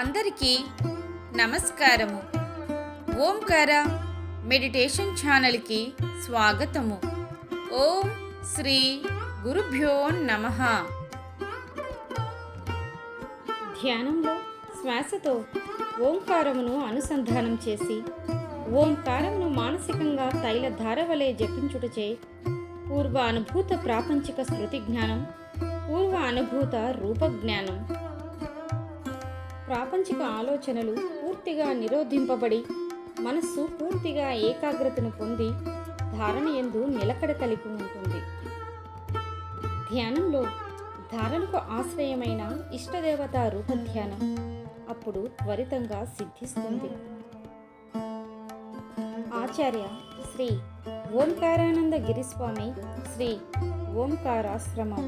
అందరికీ నమస్కారము. ఓంకార మెడిటేషన్ ఛానల్కి స్వాగతము. ఓం శ్రీ గురుభ్యో నమ. ధ్యానంలో శ్వాసతో ఓంకారమును అనుసంధానం చేసి ఓంకారమును మానసికంగా తైల ధారవలే జపించుటచే పూర్వ అనుభూత ప్రాపంచిక స్మృతి జ్ఞానం పూర్వ అనుభూత రూపజ్ఞానం. ప్రాపంచిక ఆలోచనలు పూర్తిగా నిరోధింపబడి మనస్సు పూర్తిగా ఏకాగ్రతను పొంది ధారణ ఎందు నిలకడ కలిగి ఉంటుంది. ధ్యానంలో ధారణకు ఆశ్రయమైన ఇష్టదేవత రూపధ్యానం అప్పుడు త్వరితంగా సిద్ధిస్తుంది. ఆచార్య శ్రీ ఓంకారానంద గిరిస్వామి శ్రీ ఓంకారాశ్రమం.